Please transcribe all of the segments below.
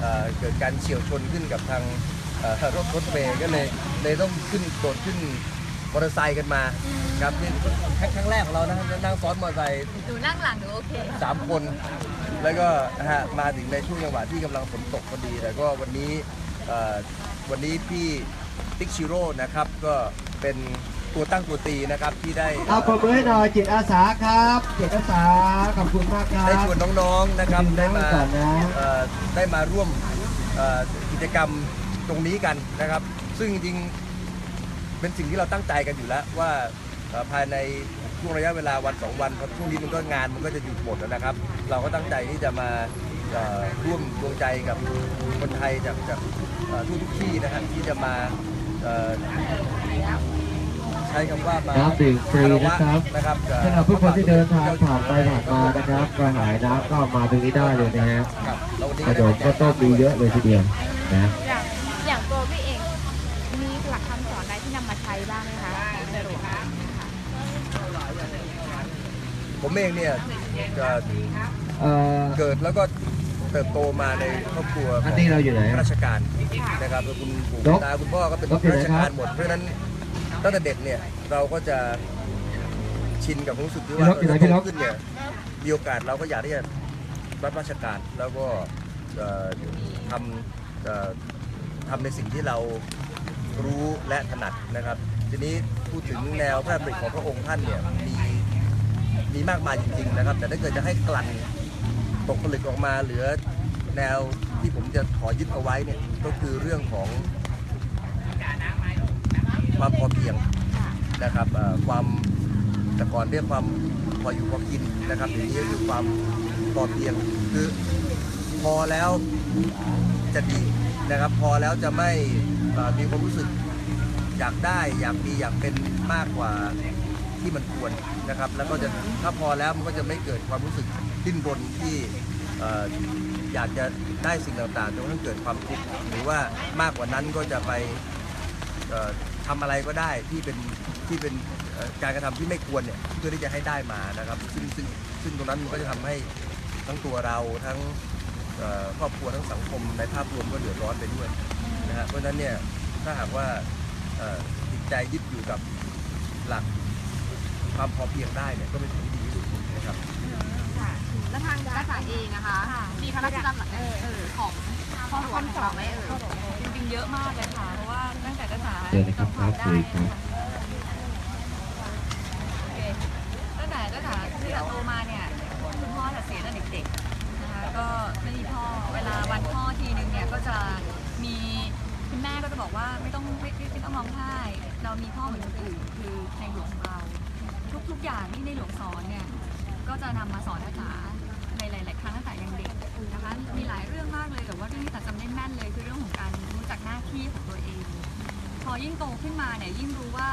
เอ่อเกิดการเฉียวชนขึ้นกับทางเอ่อรถรถเมย์ก็เลยเลยต้องขึ้นโดดขึ้นมอเตอร์ไซค์กันมาครับนี่ครั้งครั้งแรกของเรานะนั่งซ้อนมอเตอร์ไซค์หนูนั่งหลังหนูโอเคสามคน แล้วก็นะฮะมาถึงในช่วงจังหวะที่กำลังฝนตกพอดีแต่ก็วันนี้เอ่อวันนี้พี่ติ๊กชิโร่นะครับก็เป็นตัวตั้งตัวตีนะครับที่ได้เอาปรบมือให้หน่อยจิตอาสาครับจิตอาสาขอบคุณมากครับได้ชวนน้องๆนะครับขอบคุณได้มาก่อนนะเอ่อ ได้มาร่วมกิจกรรมตรงนี้กันนะครับ ซึ่งจริงๆเป็นสิ่งที่เราตั้งใจกันอยู่แล้วว่าภายในช่วงระยะเวลาวันสองวันเพราะช่วงนี้มันก็งานมันก็จะหยุดหมดนะครับ เราก็ตั้งใจที่จะมาร่วมดวงใจกับคนไทยจากจากทุกที่นะครับที่จะมา ใช้คำว่ามาน้ำดื่มฟรีนะครับนะครับสำหรับผู้คนที่เดินทางผ่านไปผ่านมานะครับกระหายน้ำก็มาตรงนี้ได้เลยนะฮะครับแล้ววันนี้ขนมก็ต้มมีเยอะเลยทีเดียวนะอย่างอย่างตัวพี่เองมีหลักคำสอนอะไรที่นำมาใช้บ้างไหมคะในหลวงผมเองเนี่ยจะเอ่อเกิดแล้วก็เติบโตมาในครอบครัวขอัอนงนี้เราอยู่ไหนข้าราชการนะครับแล้วคุณปู่นกตาคุณพ่อก็เป็นนกอยู่ข้าไหนราชครัการบหมดเพราะฉะนั้น ตั้งแต่เด็กเนี่ยเราก็จะชินกับความรู้สึกที่ว่าพี่นกอยู่ไหนพี่นเรากโตขึ้นเนี่ยมีโอกาสเราก็อยากที่จะรับราชการแล้วก็เอ่อทำเอ่อทำในสิ่งที่เรารู้และถนัดนะครับ ทีนี้พูดถึงแนวพระดำริของพระองค์ท่านเนี่ยมีมีมากมายจริงๆนะครับ แต่ถ้าเกิดจะให้กลั่นตกผลึกออกมาเหลือแนวที่ผมจะขอยึดเอาไว้เนี่ยก็คือเรื่องของ ความพอเพียงนะครับเอ่อความแต่ก่อนเรียกความพออยู่พอกินนะครับเดี๋ยวนี้ก็คือความพอเพียงคือพอแล้วจะดีนะครับ พอแล้วจะไม่เอ่อมีความรู้สึกอยากได้อยากมีอยากเป็นมากกว่าที่มันควรนะครับ แล้วก็จะถ้าพอแล้วมันก็จะไม่เกิดความรู้สึกดิ้นรนที่เอ่ออยากจะได้สิ่งต่างๆจนกระทั่งเกิดความทุกข์หรือว่ามากกว่านั้นก็จะไปเอ่อ ทำอะไรก็ได้ที่เป็นที่เป็นการกระทำที่ไม่ควรเนี่ยเพื่อที่จะให้ได้มานะครับซึ่งซึ่งซึ่งตรงนั้นมันก็จะทำให้ทั้งตัวเราทั้งครอบครัวทั้งสังคมในภาพรวมก็เดือดร้อนไปด้วยนะฮะเพราะฉะนั้นเนี่ยถ้าหากว่าจิตใจยึดอยู่กับหลักความพอเพียงได้เนี่ยก็เป็นสิ่งที่ดีที่สุดนะครับค่ะแล้วทางกระสาเองนะคะมีพระราชดำรัสของพ่อหลวงของเราไหมเออจริงๆเยอะมากเลยค่ะ เพราะว่าตั้งแต่กระสาเดี๋ยวนะครับครับคุยครับโอเคตั้งแต่กระสาที่เราโตมาเนี่ยคุณพ่อจะเสียตั้งแต่เด็กๆนะคะก็ไม่มีพ่อเวลาวันพ่อทีนึงเนี่ยก็จะมีคุณแม่ก็จะบอกว่าไม่ต้องไม่ไม่ไม่ต้องร้องไห้เรามีพ่อเหมือนคนอื่นคือในหลวงของเรา ทุกๆอย่างที่ในหลวงสอนเนี่ยก็จะนำมาสอนนักศึกษาในหลาย ๆ ครั้งตั้งแต่ยังเด็กนะคะมีหลายเรื่องมากเลยแต่ว่าเรื่องที่ตัดจำได้แม่นเลยคือเรื่องของการรู้จักหน้าที่ของตัวเองพ อยิ่งโตขึ้นมาเนี่ยยิ่งรู้ว่า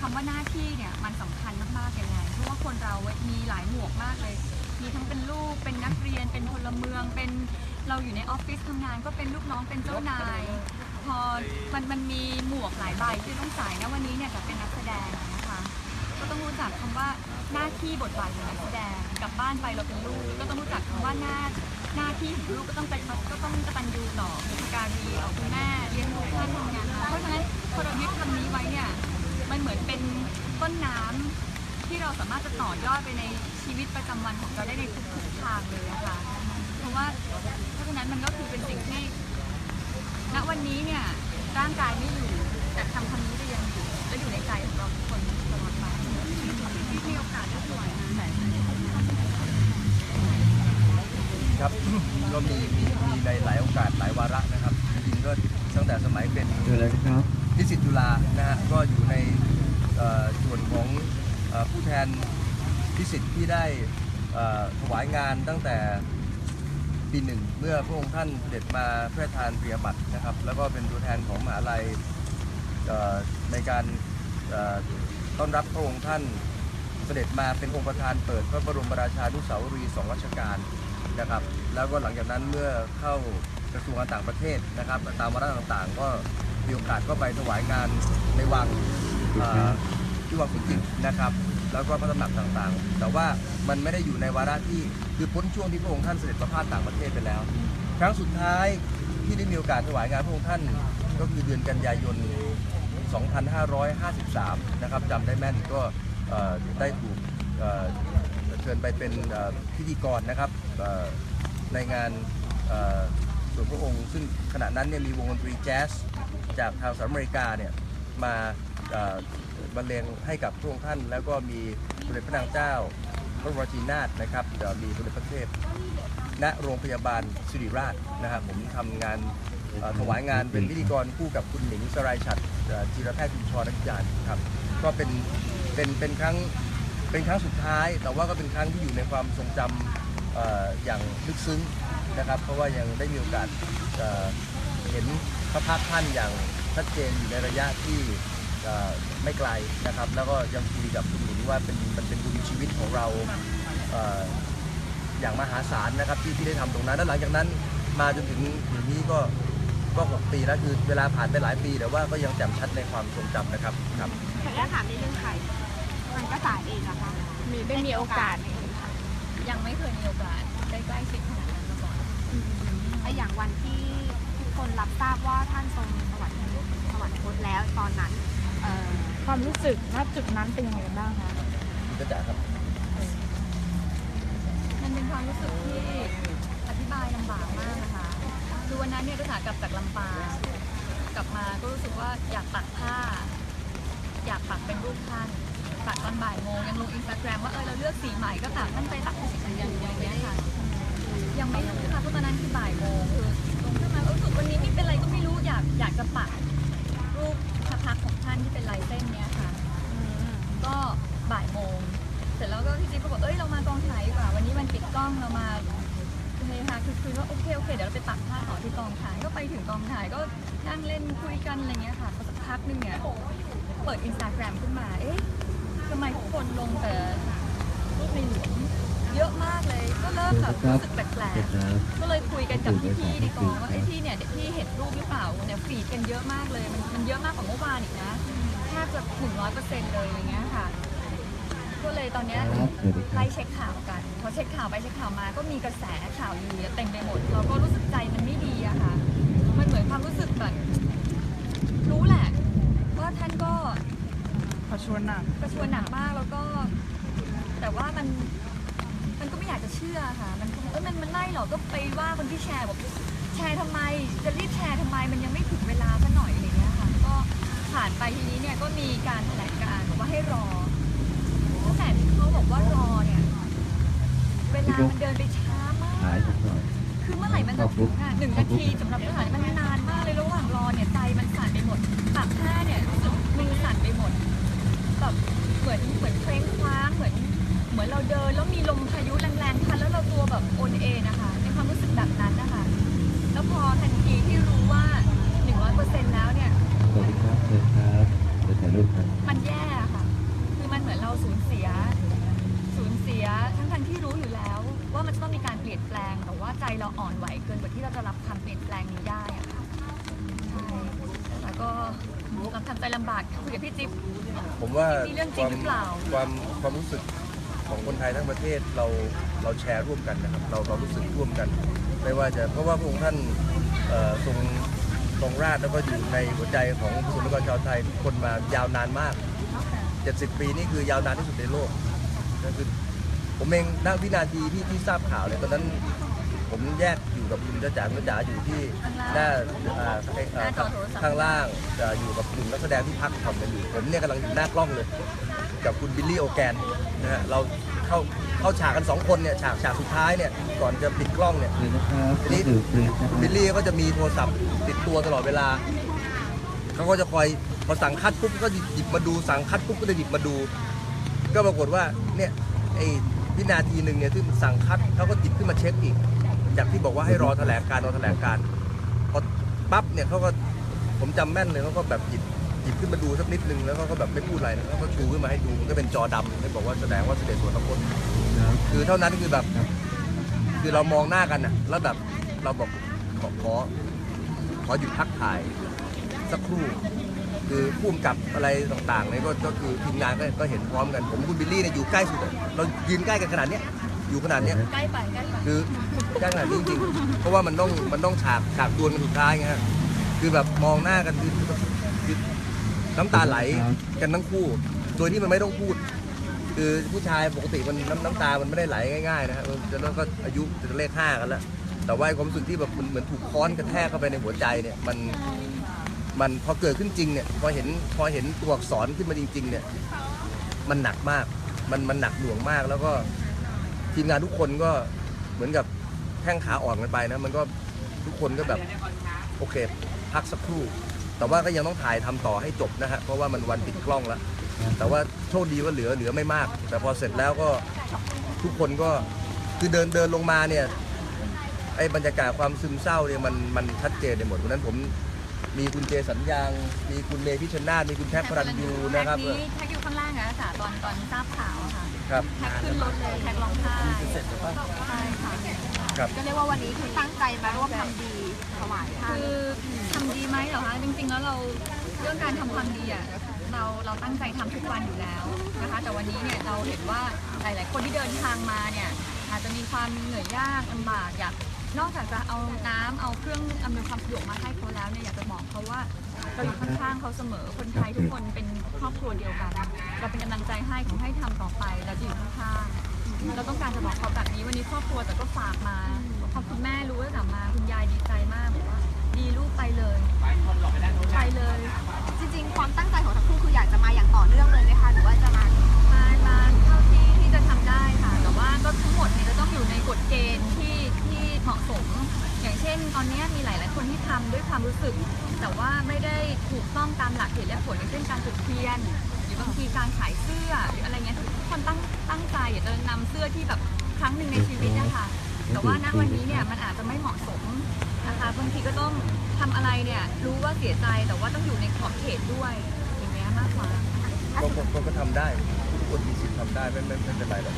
คำว่าหน้าที่เนี่ยมันสำคัญมากๆยังไงเพราะว่าคนเรามีหลายหมวกมากเลย มีทั้งเป็นลูกเป็นนักเรียนเป็นพลเมือง เป็นเราอยู่ในออฟฟิศทำงาน ก็เป็นลูกน้องเป็นเจ้านาย พอมันมันมีหมวกหลายใบที่ต้องใส่นะวันนี้เนี่ยจะเป็นนักแสดงนะคะ ก็ต้องรู้จักคำว่าหน้าที่บทบาทของนักแสดงกลับบ้านไปเราเป็นลูกก็ต้องรู้จักคำว่าหน้า หน้าที่ของลูกก็ต้องไปก็ต้องกตัญญูต่อบุพการีเอาคุณแม่เลี้ยงลูกท่านทำงานเพราะฉะนั้นพอเรายึดคำนี้ไว้เนี่ยมันเหมือนเป็นต้นน้ำที่เราสามารถจะต่อยอดไปในชีวิตประจำวันของเราได้ในทุกๆทางเลยอะค่ะเพราะว่าเพราะฉะนั้นมันก็คือเป็นสิ่งที่ณวันนี้เนี่ยร่างกายไม่อยู่แต่คำคำนี้จะยังอยู่และอยู่ในใจของเราทุกคนตลอดไปที่มีโอกาสได้ถวาย ครับ ก็มีมีมีในหลายโอกาสหลายวาระนะครับจริงๆก็ตั้งแต่สมัยเป็นเดี๋ยวเลยนะครับนิสิตจุฬานะฮะก็อยู่ในเอ่อส่วนของเอ่อผู้แทนนิสิตที่ได้เอ่อถวายงานตั้งแต่ปีหนึ่งเมื่อพระองค์ท่านเสด็จมาพระราชทานปริยบัตรนะครับ แล้วก็เป็นตัวแทนของมหาลัยเอ่อในการเอ่อต้อนรับพระองค์ท่านเสด็จมาเป็นองค์ประธานเปิดพระบรมราชานุสาวรีย์สองรัชกาล นะครับ แล้วก็หลังจากนั้นเมื่อเข้ากระทรวงการต่างประเทศนะครับ ตามวาระต่างๆ ก็มีโอกาสก็ไปถวายงานในวังที่วังขุนจิตนะครับ แล้วก็พระตำหนักต่างๆ แต่ว่ามันไม่ได้อยู่ในวาระที่คือพ้นช่วงที่พระองค์ท่านเสด็จประพาสต่างประเทศไปแล้ว ครั้งสุดท้ายที่ได้มีโอกาสถวายงานพระองค์ท่านก็คือเดือนกันยายน 2553 นะครับจำได้แม่นก็ได้ถูกเชิญไปเป็นพิธีกรนะครับ ในงานส่วนพระองค์ ซึ่งขณะนั้นเนี่ยมีวงดนตรีแจ๊สจากทางสหรัฐอเมริกาเนี่ยมาบรรเลงให้กับพระองค์ท่าน แล้วก็มีสมเด็จพระนางเจ้าพระวรชินาถนะครับเอ่อมีสมเด็จพระเทพณโรงพยาบาลสิริราชนะครับผมทำงานถวายงานเป็นพิธีกรคู่กับคุณหนิงสรายฉัดจิรแพทย์คุณชอนักจารครับก็เป็นเป็นเป็นครั้งเป็นครั้งสุดท้าย แต่ว่าก็เป็นครั้งที่อยู่ในความทรงจำเอ่ออย่างลึกซึ้งนะครับ เพราะว่ายังได้มีโอกาสเอ่อเห็นพระพักตร์ท่านอย่างชัดเจนอยู่ในระยะที่เอ่อไม่ไกลนะครับ แล้วก็ยังคุยกับคุณหนิงว่าเป็นมันเป็นบุญชีวิตของเราเอ่ออย่างมหาศาลนะครับที่ที่ได้ทำตรงนั้นแล้วหลังจากนั้นมาจนถึงถึงนี้ก็ก็หกปีแล้วคือเวลาผ่านไปหลายปีแต่ว่าก็ยังแจ่มชัดในความทรงจำนะครับครับขออนุญาตถามในเรื่องใครมันก็สายเองอะคะมีได้มีโอกาส ยังไม่เคยมีโอกาสได้ใกล้ชิดขนาดนั้นมาก่อนไออย่างวันที่ทุกคนรับทราบว่าท่านทรงสวรรคตสวรรคตแล้วตอนนั้นเอ่อความรู้สึกณจุดนั้นเป็นยังไงกันบ้างคะคุณจะจ๋าครับ มันเป็นความรู้สึกที่อธิบายลำบากมากนะคะคือวันนั้นเนี่ยก็ถากลับจากลำปางกลับมาก็รู้สึกว่าอยากปักผ้า อยากปักเป็นรูปท่าน ตัดตอนบ่ายโมงยังลงอินสตาแกรมว่าเออเราเลือกสีใหม่ก็ปักท่านไปตักที่สีอย่างอย่างเงี้ยค่ะยังไม่รู้ค่ะเพราะตอนนั้นคือบ่ายโมงคือ เลยคุยกันกับพี่ๆในกองว่าไอ้ยพี่เนี่ยเดี๋ยวพี่เห็นรูปหรือเปล่าเนี่ยฟีดกันเยอะมากเลยมันมันเยอะมากกว่าเมื่อวานอีกนะแทบจะถึงร้อยเปอร์เซ็นต์เลยอย่างเงี้ยค่ะ ก็เลยตอนเนี้ยำครับสวัสดีครัไล่บเช็คข่าวกันพอเช็คข่าวไปเช็คข่าวมาก็มีกระแสข่าวลือเต็มไปหมด เราก็รู้สึกใจมันไม่ดีอะค่ะ มันเหมือนความรู้สึกแบบรู้แหละว่าท่านก็ขอชวนหนักกระชวนหนักมากแล้วก็ แต่ว่ามันมันก็ไม่อยากจะเชื่อค่ะ มัน เอ้ยมันมันไล่หรอกก็ไปว่าคนที่แชร์บอกแชร์ทำไม จะรีบแชร์ทำไม มันยังไม่ถึงเวลาซะหน่อยอะไรเงี้ยค่ะ ก็ผ่านไปทีนี้เนี่ยก็มีการแถลงการ์บอกว่าให้รอตั้งแต่ที่เขาบอกว่ารอเนี่ย เวลามันเดินไปช้ามาก คือเมื่อไหร่มันจะถึงอะหนึ่งนาทีสำหรับทหารมันนานมากเลยระหว่างรอเนี่ยใจมันสั่นไปหมดปากผ้าเนี่ยมือสั่นไปหมดแบบเหมือนเหมือนเคว้งคว้างเหมือน เหมือนเราเดินแล้วมีลมพายุแรงๆ มันแย่อะค่ะ คือมันเหมือนเราสูญเสีย สูญเสียทั้งทันที่รู้อยู่แล้ว ว่ามันจะต้องมีการเปลี่ยนแปลง แต่ว่าใจเราอ่อนไหวเกินกว่าที่เราจะรับความเปลี่ยนแปลงนี้ได้อะค่ะใช่แล้วก็เราทำใจลำบากคุยกับพี่จิ๊บ ผมว่ามีเรื่องจริงหรือเปล่า ความความรู้สึกของคนไทยทั้งประเทศเราเราแชร์ร่วมกันนะครับ เราเรารู้สึกร่วมกัน ไม่ว่าจะเพราะว่าพระองค์ท่านเอ่อทรง ทรงราชแล้วก็อยู่ในหัวใจของประสบนิกรชาวไทยทุกคนมายาวนานมาก 70 ปีนี่คือยาวนานที่สุดในโลกก็คือผมเองณวินาทีที่ที่ทราบข่าวเนี่ยตอนนั้นผมแยกอยู่กับคุณจ้าจ๋าคุณจ๋าอยู่ที่หน้านทรศัพท์ข้างล่างจะอยู่กับกลุ่มนักแสดงที่พักผ่อนกันอยู่ผมเนี่ยกำลังอยู่หน้ากล้องเลย กับคุณบิลลี่โอแกนนะฮะเรา เข้าเข้าฉากกันสองคนเนี่ยฉากฉากสุดท้ายเนี่ยก่อนจะปิดกล้องเนี่ยเชิญนะครับทีนี้ดื่มฟรีนะคคุณบิลรับลี่ก็จะมีโทรศัพท์ติดตัวตลอดเวลาเขาก็จะคอยพอสั่งคัดปุ๊บก็หยิบมาดูสั่งคัดปุ๊บก็จะหยิบมาดู ก็ปรากฏว่าเนี่ยไอ้วินาทีหนึ่งเนี่ยที่สั่งคัดเขาก็หยิบขึ้นมาเช็คอีก จากที่บอกว่าให้รอแถลงการรอแถลงการพอปั๊บเนี่ยเขาก็ผมจำแม่นเลยเขาก็แบบหยิบ หยิบขึ้นมาดูสักนิดนึงแล้วเขาก็แบบไม่พูดอะไรนะเขาก็ชูขึ้นมาให้ดูมันก็เป็นจอดำให้บอกว่าแสดงว่าเสด็จสวนพระคตครับคือเท่านั้นคือแบบครับคือเรามองหน้ากันน่ะแล้วแบบเราบอกขอขอขอหยุดพักถ่ายสักครู่ คือพุ่มกับอะไรต่างๆเนี่ยก็ก็คือทีมงานก็ก็เห็นพร้อมกัน ผมกับคุณบิลลี่เนี่ยอยู่ใกล้สุดอะเรายืนใกล้กันขนาดเนี้ยอยู่ขนาดเนี้ย ใกล้ไปใกล้ไปคือใกล้ขนาดนี้จริงๆ เพราะว่ามันต้องมันต้องฉากฉากดวลกันสุดท้ายไงฮะ คือแบบมองหน้ากันคือคือ น้ำตาไหลกันทั้งคู่ โดยที่มันไม่ต้องพูด คือผู้ชายปกติมันน้ำน้ำตา มันไม่ได้ไหลง่ายๆนะฮะจะแล้วก็อายุจะเลขห้ากันแล้ว แต่ว่าไอ้ความรู้สึกที่แบบมันเหมือนถูกค้อนกระแทกเข้าไปในหัวใจเนี่ยมัน มันพอเกิดขึ้นจริงเนี่ยพอเห็นพอเห็นตัวอักษรขึ้นมาจริง ๆ เนี่ย มันหนักมาก มันมันหนักหน่วงมากแล้วก็ทีมงานทุกคนก็เหมือนกับแข้งขาอ่อนกันไปนะ มันก็ทุกคนก็แบบ โอเค พักสักครู่ แต่ว่าก็ยังต้องถ่ายทำต่อให้จบนะฮะเพราะว่ามันวันปิดกล้องแล้ว แต่ว่าโชคดีว่าเหลือเหลือไม่มาก แต่พอเสร็จแล้วก็ทุกคนก็คือเดินเดินลงมาเนี่ยไอ้บรรยากาศความซึมเศร้าเนี่ยมันมันชัดเจนในหมดวันนั้นผมมีคุณเจสัญญาง มีคุณเมย์พิชชนาธมีคุณแท็กพรันยูนะครับแท็กนี้แท็กอยู่ข้างล่างอะจ้ะตอนตอนทราบข่าวอะค่ะครับแท็กขึ้นรถเลยแท็กร้องไห้ใช่ค่ะครับก็เรียกว่าวันนี้คือตั้งใจมาร่วมทำดี ถวายท่านคือทำดีไหมเหรอคะจริงๆแล้วเราเรื่องการทำความดีอะเราเราตั้งใจทำทุกวันอยู่แล้วนะคะ แต่วันนี้เนี่ยเราเห็นว่าหลาย ๆ คนที่เดินทางมาเนี่ยอาจจะมีความเหนื่อยยากลำบากอยากนอกจากจะเอาน้ำเอาเครื่องอำนวยความสะดวกมาให้เขาแล้วเนี่ยอยากจะบอกเขาว่าเราอยู่ข้างๆเขาเสมอคนไทยทุกคนเป็นครอบครัวเดียวกัน เราเป็นกำลังใจให้ขอให้ทำต่อไปเราจะอยู่ข้างๆเราต้องการจะบอกเขาแบบนี้วันนี้ครอบครัวแต่ก็ฝากมา อคุณแม่รู้ว่าจะมาคุณยายดีใจมากบอกว่าดีลูกไปเลย ไปเลย จ วันนี้เนี่ยมันอาจจะไม่เหมาะสมนะคะบางทีก็ต้องทำอะไรเนี่ยรู้ว่าเสียใจแต่ว่าต้องอยู่ในขอบเขตด้วยอย่างเงี้ยมากกว่าก็ก็ก็ก็ทำได้ทุกคนมีสิทธิ์ทำได้ไม่ไม่ไม่เป็นไรหรอก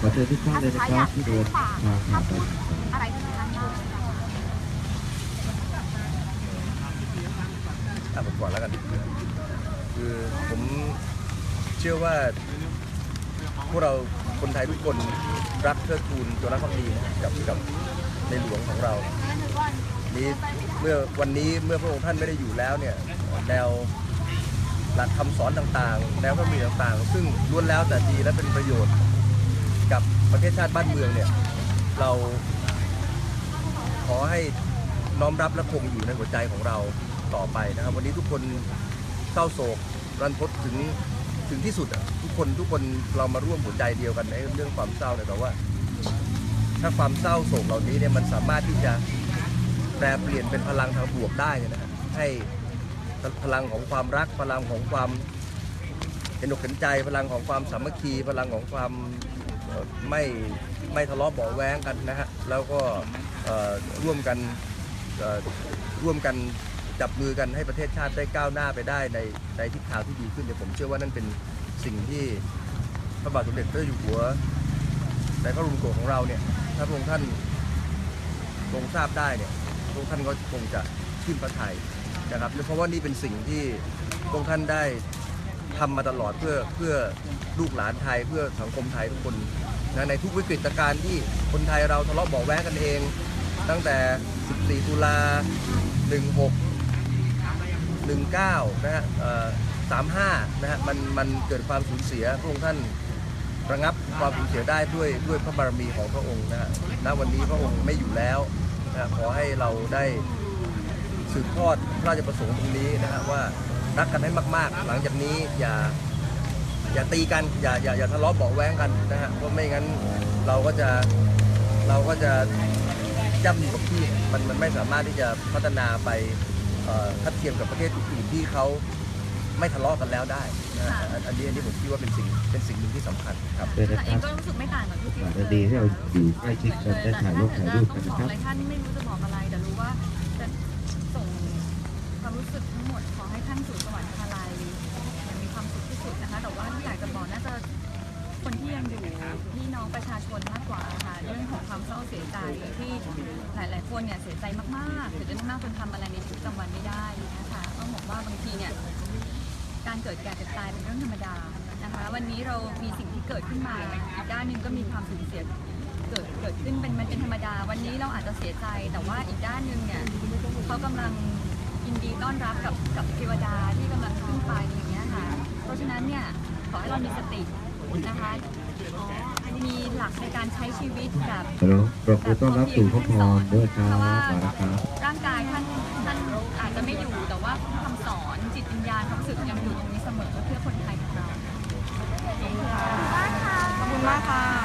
ขอเชิญทุกท่านเลยนะครับที่เดินทางผ่านไปอะไรที่ท่านบ้างอะผมก่อนแล้วกัน คือผมเชื่อว่าพวกเรา คนไทยทุกคนรักเทิดทูนจงรักภักดีนะกับกับในหลวงของเรานี้เมื่อวันนี้เมื่อพระองค์ท่านไม่ได้อยู่แล้วเนี่ยแนวหลักคำสอนต่างๆ แนวพระมีต่างๆ ซึ่งล้วนแล้วแต่ดีและเป็นประโยชน์กับประเทศชาติบ้านเมืองเนี่ยเราขอให้น้อมรับและคงอยู่ในหัวใจของเราต่อไปนะครับ วันนี้ทุกคนเศร้าโศกรันทดถึงถึงที่สุดอะ คนทุกคนเรามาร่วมหัวใจเดียวกันในเรื่องความเศร้าเนี่ยแต่ว่า ถ้าความเศร้าโศกเหล่านี้เนี่ยมันสามารถที่จะแปลเปลี่ยนเป็นพลังทางบวกได้เนี่ยนะฮะให้พลังของความรักพลังของความเห็นอกเห็นใจพลังของความสามัคคี พลังของความไม่ไม่ทะเลาะเบาแว้งกันนะฮะแล้วก็ร่วมกันร่วมกันจับมือกันให้ประเทศชาติได้ก้าวหน้าไปได้ในในทิศทางที่ดีขึ้นเนี่ยวผมเชื่อว่านั่นเป็น สิ่งที่พระบาทสมเด็จพระเจ้าอยู่หัวในพระบรมโกศของเราเนี่ย ถ้าพระองค์ท่านทรงทราบได้เนี่ยพวกท่านก็คงจะชื่นพระทัยนะครับเพราะว่านี่เป็นสิ่งที่พวกท่านได้ทำมาตลอดเพื่อเพื่อลูกหลานไทยเพื่อสังคมไทยทุกคนนะในทุกวิกฤตการณ์ที่คนไทยเราทะเลาะเบาะแว้งกันเอง ตั้งแต่ 14 ตุลา 16 19 นะฮะ 35นะฮะมันมันเกิดความสูญเสียพระองค์ท่านระงับความสูญเสียได้ด้วยด้วยพระบารมีของพระองค์นะฮะณวันนี้พระองค์ไม่อยู่แล้วนะฮะขอให้เราได้สืบทอดพระราชประสงค์ตรงนี้นะฮะว่ารักกันให้มาก ๆ หลังจากนี้อย่าอย่าตีกันอย่าอย่าอย่าทะเลาะเบาะแว้งกันนะฮะเพราะไม่งั้นเราก็จะเราก็จะย่ำอยู่กับที่มันมันไม่สามารถที่จะพัฒนาไปเอ่อทัดเทียมกับประเทศอื่นๆที่เขา ไม่ทะเลาะกันแล้วได้นะฮะอันอันนี้อันนี้ผมคิดว่าเป็นสิ่งเป็นสิ่งหนึ่งที่สำคัญครับเลยนะแต่คเอรังบก็รู้สึกไม่ต่างกับที่พี่จะดีให้เราอยู่ใกล้ชิดกันได้ถ่ายรูปถ่ายรูปกันบนะอกครับอะไรท่านไม่รู้จะบอกอะไรแต่รู้ว่าจะส่งความรู้สึกทั้งหมดขอให้ท่านสู่สวรรคาลัยอย่างมีความสุขที่สุดนะคะ แต่ว่าที่อยากจะบอกน่าจะคนที่ยังอยู่พี่น้องประชาชนมากกว่าค่ะเรื่องของความเศร้าเสียใจที่หลาย ๆ คนเนี่ยเสียใจมากๆเสียใจมากๆจนทำอะไรในชีวิตประจำวันไม่ได้นะคะต้องบอกว่าบางทีเนี่ย การเกิดแก่เจ็บตายเป็นเรื่องธรรมดานะคะวันนี้เรามีสิ่งที่เกิดขึ้นมาอีกด้านหนึ่งก็มีความสูญเสียเกิดเกิดขึ้นเป็นมันเป็นธรรมดา วันนี้เราอาจจะเสียใจ แต่ว่าอีกด้านหนึ่งเนี่ยเขากำลังยินดีต้อนรับกับกับเทวดาที่กำลังขึ้นไปอย่างเงี้ยค่ะเพราะฉะนั้นเนี่ยขอให้เรามีสตินะคะมีหลักในการใช้ชีวิตแบบฮัลโหลปรบมือต้อนรับสู่พระพรด้วยครับมาแล้วครับร่างกายท่านท่านอาจจะไม่อยู่แต่ว่าคำสอนจิตวิญญาณความรู้สึกยังอยู่ตรงนี้เสมอเพื่อคนไทย มากค่ะ